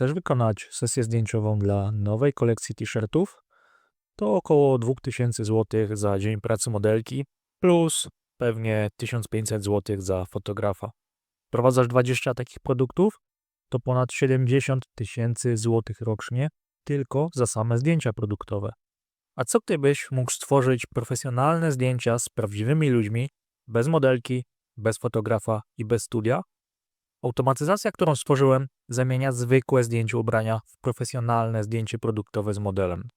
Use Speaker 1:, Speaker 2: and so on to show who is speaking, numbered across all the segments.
Speaker 1: chcesz wykonać sesję zdjęciową dla nowej kolekcji t-shirtów, to około 2000 zł za dzień pracy modelki plus pewnie 1500 zł za fotografa. Prowadzasz 20 takich produktów, to ponad 70 tysięcy złotych rocznie tylko za same zdjęcia produktowe. A co gdybyś mógł stworzyć profesjonalne zdjęcia z prawdziwymi ludźmi, bez modelki, bez fotografa i bez studia? Automatyzacja, którą stworzyłem, zamienia zwykłe zdjęcie ubrania w profesjonalne zdjęcie produktowe z modelem.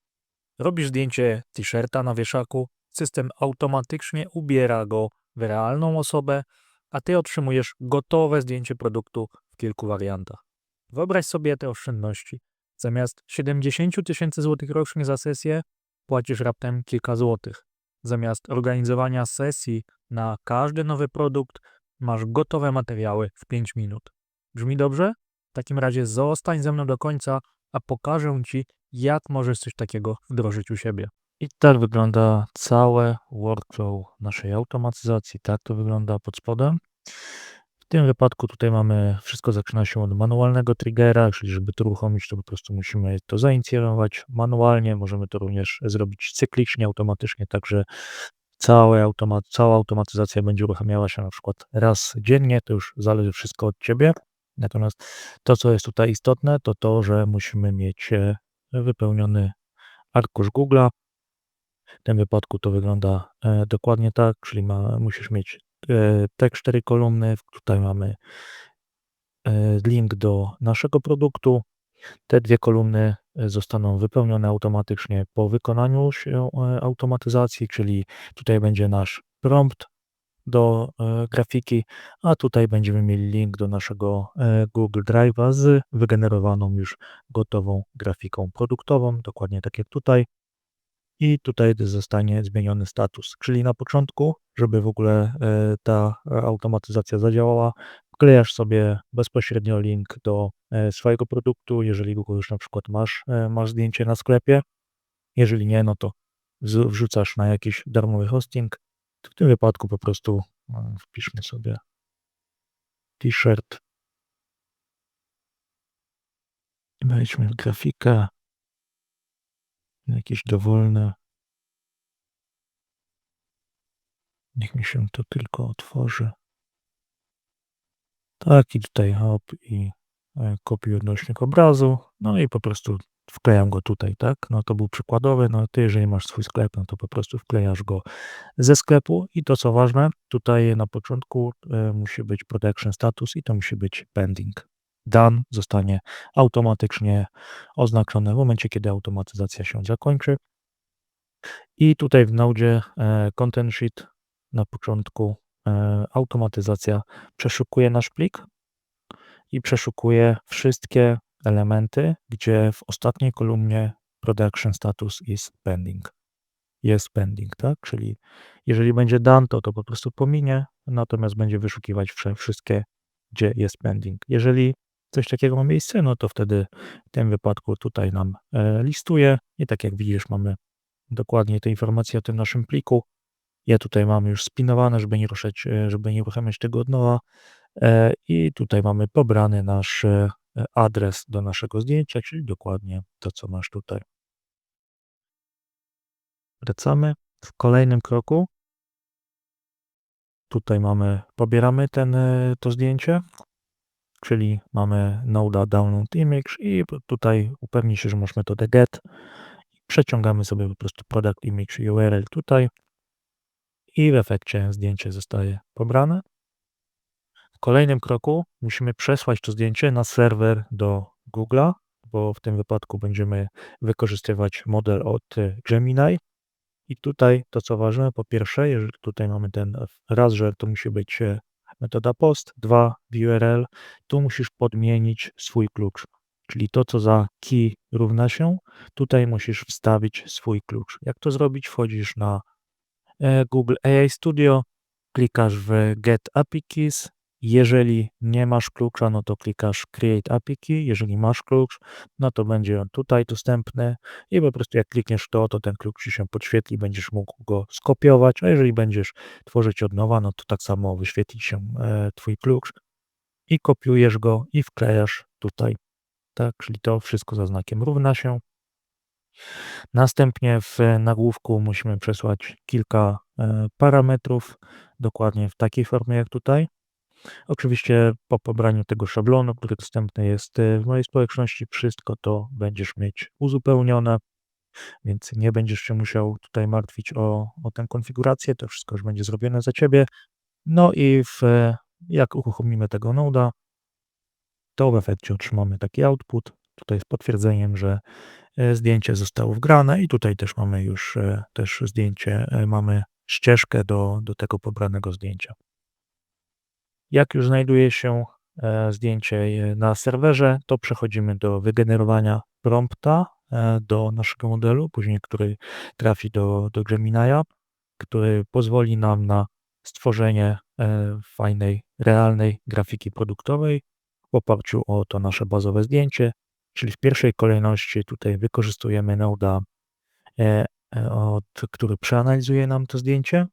Speaker 1: Robisz zdjęcie t-shirta na wieszaku, system automatycznie ubiera go w realną osobę, a ty otrzymujesz gotowe zdjęcie produktu w kilku wariantach. Wyobraź sobie te oszczędności. Zamiast 70 tysięcy złotych rocznie za sesję, płacisz raptem kilka złotych. Zamiast organizowania sesji na każdy nowy produkt, masz gotowe materiały w 5 minut. Brzmi dobrze? W takim razie zostań ze mną do końca, a pokażę Ci, jak możesz coś takiego wdrożyć u siebie. I tak wygląda całe workflow naszej automatyzacji. Tak to wygląda pod spodem. W tym wypadku tutaj mamy, wszystko zaczyna się od manualnego triggera, czyli żeby to uruchomić, to po prostu musimy to zainicjować manualnie. Możemy to również zrobić cyklicznie, automatycznie, także całe automat, cała automatyzacja będzie uruchamiała się na przykład raz dziennie, to już zależy wszystko od Ciebie. Natomiast to, co jest tutaj istotne, to to, że musimy mieć e, wypełniony arkusz Google'a. W tym wypadku to wygląda e, dokładnie tak, czyli ma, musisz mieć e, te cztery kolumny. Tutaj mamy link do naszego produktu. Te dwie kolumny zostaną wypełnione automatycznie po wykonaniu się automatyzacji, czyli tutaj będzie nasz prompt do e, grafiki, a tutaj będziemy mieli link do naszego e, Google Drive'a z wygenerowaną już gotową grafiką produktową, dokładnie tak jak tutaj. I tutaj zostanie zmieniony status, czyli na początku, żeby w ogóle e, ta automatyzacja zadziałała, wklejasz sobie bezpośrednio link do swojego produktu, jeżeli go już na przykład masz, masz zdjęcie na sklepie. Jeżeli nie, no to wrzucasz na jakiś darmowy hosting, w tym wypadku po prostu no, wpiszmy sobie t-shirt. Wejdźmy w grafikę. Jakieś dowolne. Niech mi się to tylko otworzy. Tak, i tutaj hop i e, kopiuj odnośnik obrazu. No i po prostu wklejam go tutaj, tak? No to był przykładowy, no ty jeżeli masz swój sklep, no to po prostu wklejasz go ze sklepu i to co ważne, tutaj na początku e, musi być protection status i to musi być pending. Done zostanie automatycznie oznaczone w momencie, kiedy automatyzacja się zakończy. I tutaj w Node e, Content Sheet na początku automatyzacja przeszukuje nasz plik i przeszukuje wszystkie elementy, gdzie w ostatniej kolumnie production status is pending. Jest pending, tak? Czyli jeżeli będzie done, to to po prostu pominie, natomiast będzie wyszukiwać wszystkie, gdzie jest pending. Jeżeli coś takiego ma miejsce, no to wtedy w tym wypadku tutaj nam e, listuje i tak jak widzisz, mamy dokładnie te informacje o tym naszym pliku. Ja tutaj mam już spinowane, żeby nie ruszać, e, żeby nie uruchamiać tego od nowa. E, I tutaj mamy pobrany nasz E, adres do naszego zdjęcia, czyli dokładnie to, co masz tutaj. Wracamy. W kolejnym kroku tutaj mamy, pobieramy ten, to zdjęcie, czyli mamy Node Download Image i tutaj upewnij się, że masz metodę get. Przeciągamy sobie po prostu product image URL tutaj i w efekcie zdjęcie zostaje pobrane kolejnym kroku musimy przesłać to zdjęcie na serwer do Google'a, bo w tym wypadku będziemy wykorzystywać model od Gemini. I tutaj to co ważne, po pierwsze, jeżeli tutaj mamy ten raz, że to musi być e, metoda post, dwa w URL, tu musisz podmienić swój klucz. Czyli to, co za key równa się, tutaj musisz wstawić swój klucz. Jak to zrobić? Wchodzisz na Google AI Studio, klikasz w Get API Keys, jeżeli nie masz klucza, no to klikasz Create API Key. Jeżeli masz klucz, no to będzie on tutaj dostępny i po prostu jak klikniesz to, to ten klucz ci się podświetli, będziesz mógł go skopiować, a jeżeli będziesz tworzyć od nowa, no to tak samo wyświetli się e, Twój klucz i kopiujesz go i wklejasz tutaj tak, czyli to wszystko za znakiem równa się. Następnie w nagłówku musimy przesłać kilka e, parametrów, dokładnie w takiej formie jak tutaj. Oczywiście po pobraniu tego szablonu, który dostępny jest e, w mojej społeczności, wszystko to będziesz mieć uzupełnione, więc nie będziesz się musiał tutaj martwić o, o tę konfigurację, to wszystko już będzie zrobione za Ciebie. No i w, jak uruchomimy tego noda, to w efekcie otrzymamy taki output, tutaj z potwierdzeniem, że e, zdjęcie zostało wgrane i tutaj też mamy już e, też zdjęcie, mamy ścieżkę do, do tego pobranego zdjęcia. Jak już znajduje się e, zdjęcie e, na serwerze, to przechodzimy do wygenerowania prompta e, do naszego modelu, później który trafi do, do Gemini'a, który pozwoli nam na stworzenie fajnej, realnej grafiki produktowej w oparciu o to nasze bazowe zdjęcie, czyli w pierwszej kolejności tutaj wykorzystujemy Noda, który przeanalizuje nam to zdjęcie.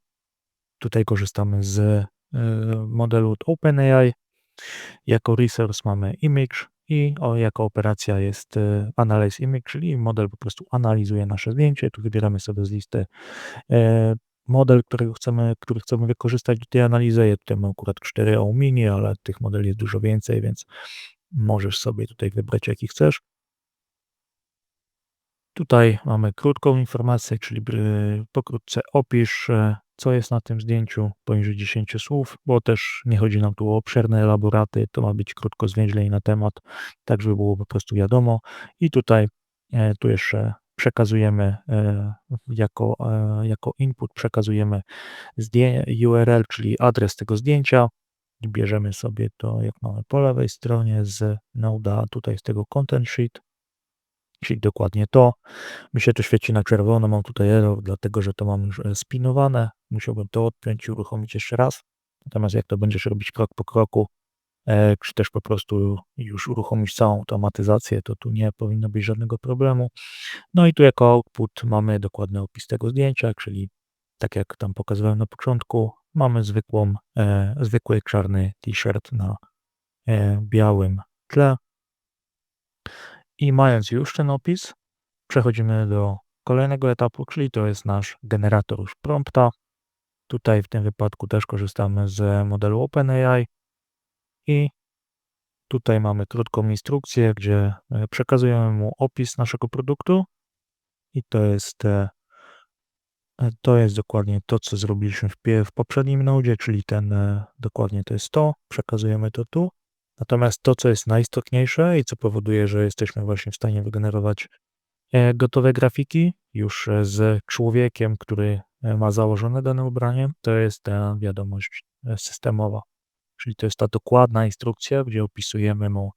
Speaker 1: Tutaj korzystamy z Y, modelu od OpenAI. Jako resource mamy image i jako operacja jest analyze image, czyli model po prostu analizuje nasze zdjęcie. Tu wybieramy sobie z listy e, model, którego chcemy, który chcemy wykorzystać do tej analizy. Ja tutaj mam akurat 4 o mini, ale tych modeli jest dużo więcej, więc możesz sobie tutaj wybrać jaki chcesz. Tutaj mamy krótką informację, czyli y, pokrótce opisz e, co jest na tym zdjęciu poniżej 10 słów, bo też nie chodzi nam tu o obszerne elaboraty, to ma być krótko zwięźlej na temat, tak żeby było po prostu wiadomo. I tutaj e, tu jeszcze przekazujemy e, jako, e, jako input przekazujemy URL, czyli adres tego zdjęcia. Bierzemy sobie to, jak mamy po lewej stronie z Noda, tutaj z tego content sheet, czyli dokładnie to. Mi się to świeci na czerwono, mam tutaj error, dlatego że to mam już e, spinowane. Musiałbym to odpiąć i uruchomić jeszcze raz. Natomiast jak to będziesz robić krok po kroku, e, czy też po prostu już uruchomić całą automatyzację, to tu nie powinno być żadnego problemu. No i tu jako output mamy dokładny opis tego zdjęcia, czyli tak jak tam pokazywałem na początku, mamy zwykłą, e, zwykły czarny t-shirt na e, białym tle. I mając już ten opis, przechodzimy do kolejnego etapu, czyli to jest nasz generator już prompta. Tutaj w tym wypadku też korzystamy z modelu OpenAI i tutaj mamy krótką instrukcję, gdzie e, przekazujemy mu opis naszego produktu i to jest e, to jest dokładnie to, co zrobiliśmy w, w poprzednim nodzie, czyli ten dokładnie to jest to, przekazujemy to tu. Natomiast to, co jest najistotniejsze i co powoduje, że jesteśmy właśnie w stanie wygenerować e, gotowe grafiki już e, z człowiekiem, który e, ma założone dane ubranie, to jest ta wiadomość systemowa. Czyli to jest ta dokładna instrukcja, gdzie opisujemy mu,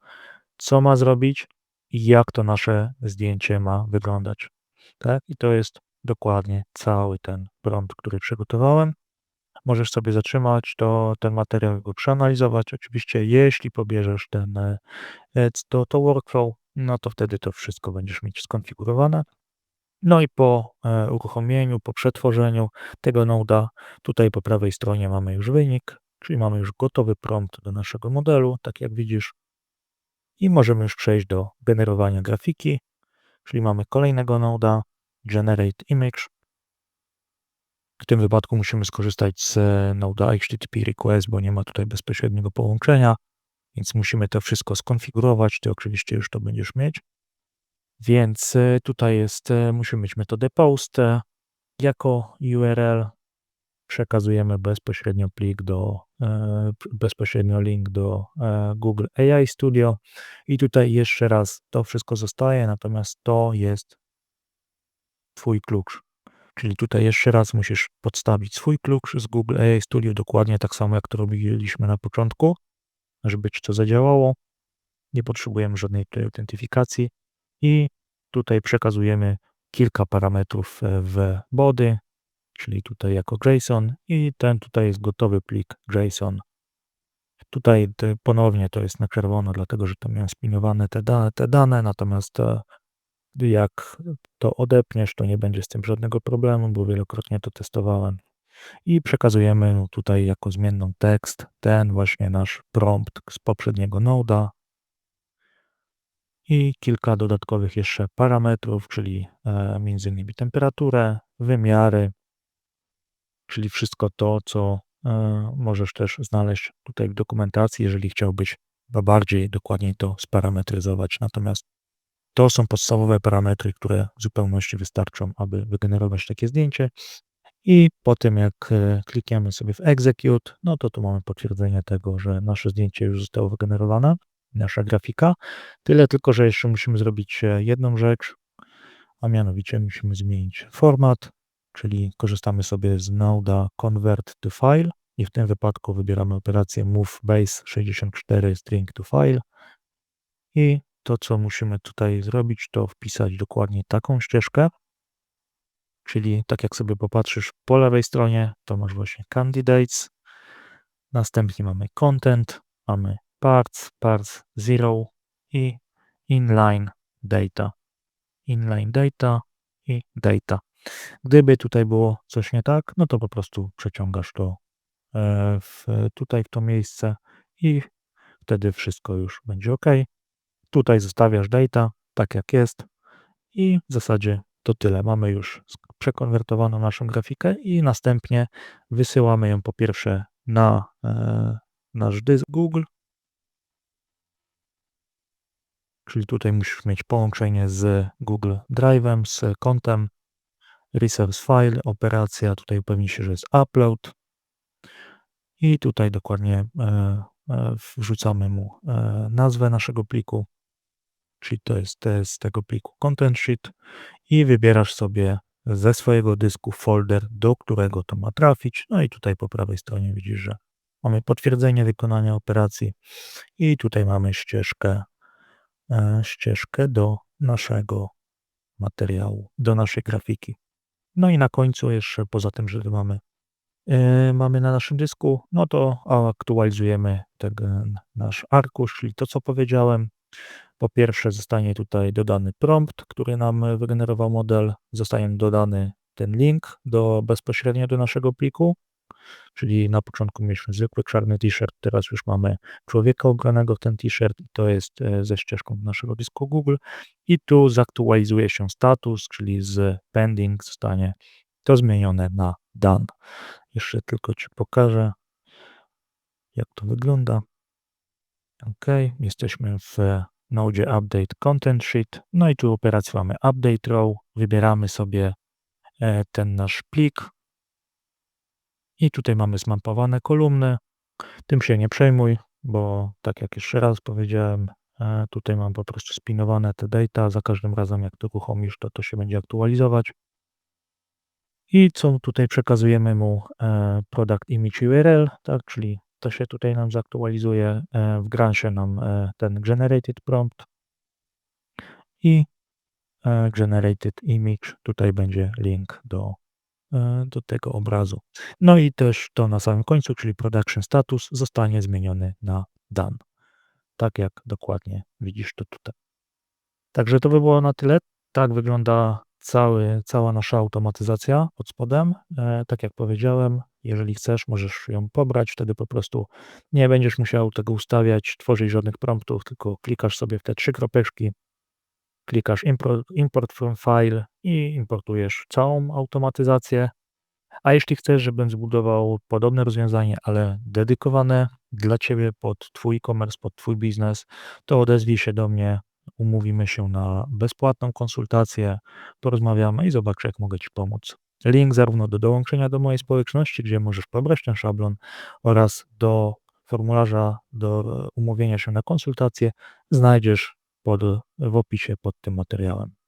Speaker 1: co ma zrobić i jak to nasze zdjęcie ma wyglądać. Tak? I to jest dokładnie cały ten prompt, który przygotowałem możesz sobie zatrzymać to, ten materiał go przeanalizować. Oczywiście, jeśli pobierzesz ten e, to, to workflow, no to wtedy to wszystko będziesz mieć skonfigurowane. No i po e, uruchomieniu, po przetworzeniu tego noda, tutaj po prawej stronie mamy już wynik, czyli mamy już gotowy prompt do naszego modelu, tak jak widzisz. I możemy już przejść do generowania grafiki, czyli mamy kolejnego noda, Generate Image. W tym wypadku musimy skorzystać z e, Node HTTP request, bo nie ma tutaj bezpośredniego połączenia, więc musimy to wszystko skonfigurować. Ty oczywiście już to będziesz mieć. Więc e, tutaj jest, e, musimy mieć metodę post. Jako URL przekazujemy bezpośrednio plik do, bezpośrednio link do Google AI Studio i tutaj jeszcze raz to wszystko zostaje, natomiast to jest Twój klucz. Czyli tutaj jeszcze raz musisz podstawić swój klucz z Google AI Studio, dokładnie tak samo jak to robiliśmy na początku, żeby ci to zadziałało. Nie potrzebujemy żadnej autentyfikacji i tutaj przekazujemy kilka parametrów e, w body, czyli tutaj jako JSON i ten tutaj jest gotowy plik JSON. Tutaj ponownie to jest na czerwono, dlatego że tam miałem spinowane te dane, te dane natomiast e, jak to odepniesz, to nie będzie z tym żadnego problemu, bo wielokrotnie to testowałem. I przekazujemy tutaj jako zmienną tekst ten właśnie nasz prompt z poprzedniego noda. i kilka dodatkowych jeszcze parametrów, czyli e, innymi temperaturę, wymiary, czyli wszystko to, co e, możesz też znaleźć tutaj w dokumentacji, jeżeli chciałbyś bardziej dokładniej to sparametryzować. Natomiast to są podstawowe parametry, które w zupełności wystarczą, aby wygenerować takie zdjęcie. I po tym, jak e, klikniemy sobie w Execute, no to tu mamy potwierdzenie tego, że nasze zdjęcie już zostało wygenerowane, nasza grafika. Tyle tylko, że jeszcze musimy zrobić e, jedną rzecz, a mianowicie musimy zmienić format, czyli korzystamy sobie z Node'a Convert to File i w tym wypadku wybieramy operację Move Base 64 String to File i to, co musimy tutaj zrobić, to wpisać dokładnie taką ścieżkę, czyli tak jak sobie popatrzysz po lewej stronie, to masz właśnie Candidates, następnie mamy Content, mamy Parts, Parts Zero i Inline Data. Inline Data i Data. Gdyby tutaj było coś nie tak, no to po prostu przeciągasz to e, w, tutaj w to miejsce i wtedy wszystko już będzie ok. Tutaj zostawiasz data tak jak jest. I w zasadzie to tyle. Mamy już przekonwertowaną naszą grafikę i następnie wysyłamy ją po pierwsze na e, nasz dysk Google, czyli tutaj musisz mieć połączenie z Google Drive'em, z kontem. Resource File, operacja, tutaj upewni się, że jest upload. I tutaj dokładnie e, e, wrzucamy mu e, nazwę naszego pliku, czyli to jest z tego pliku Content Sheet i wybierasz sobie ze swojego dysku folder, do którego to ma trafić. No i tutaj po prawej stronie widzisz, że mamy potwierdzenie wykonania operacji i tutaj mamy ścieżkę, e, ścieżkę do naszego materiału, do naszej grafiki. No i na końcu jeszcze poza tym, że mamy, yy, mamy na naszym dysku, no to aktualizujemy ten nasz arkusz, czyli to co powiedziałem. Po pierwsze zostanie tutaj dodany prompt, który nam wygenerował model, zostanie dodany ten link do, bezpośrednio do naszego pliku, czyli na początku mieliśmy zwykły czarny t-shirt, teraz już mamy człowieka ubranego w ten t-shirt i to jest e, ze ścieżką naszego dysku Google i tu zaktualizuje się status, czyli z pending zostanie to zmienione na done. Jeszcze tylko Ci pokażę, jak to wygląda. OK, jesteśmy w Node Update Content Sheet. No i tu operację mamy Update Row. Wybieramy sobie e, ten nasz plik. I tutaj mamy zmapowane kolumny. Tym się nie przejmuj, bo tak jak jeszcze raz powiedziałem, e, tutaj mam po prostu spinowane te data. Za każdym razem jak to uruchomisz, to to się będzie aktualizować. I co tutaj przekazujemy mu e, product image URL, tak, czyli to się tutaj nam zaktualizuje. E, w się nam e, ten generated prompt i e, generated image. Tutaj będzie link do, do tego obrazu. No i też to na samym końcu, czyli production status zostanie zmieniony na done. Tak jak dokładnie widzisz to tutaj. Także to by było na tyle. Tak wygląda cały, cała nasza automatyzacja pod spodem. Tak jak powiedziałem, jeżeli chcesz, możesz ją pobrać, wtedy po prostu nie będziesz musiał tego ustawiać, tworzyć żadnych promptów, tylko klikasz sobie w te trzy kropeczki, klikasz import, from file i importujesz całą automatyzację. A jeśli chcesz, żebym zbudował podobne rozwiązanie, ale dedykowane dla Ciebie pod Twój e-commerce, pod Twój biznes, to odezwij się do mnie umówimy się na bezpłatną konsultację, porozmawiamy i zobaczę, jak mogę Ci pomóc. Link zarówno do dołączenia do mojej społeczności, gdzie możesz pobrać ten szablon, oraz do formularza do umówienia się na konsultację znajdziesz pod, w opisie pod tym materiałem.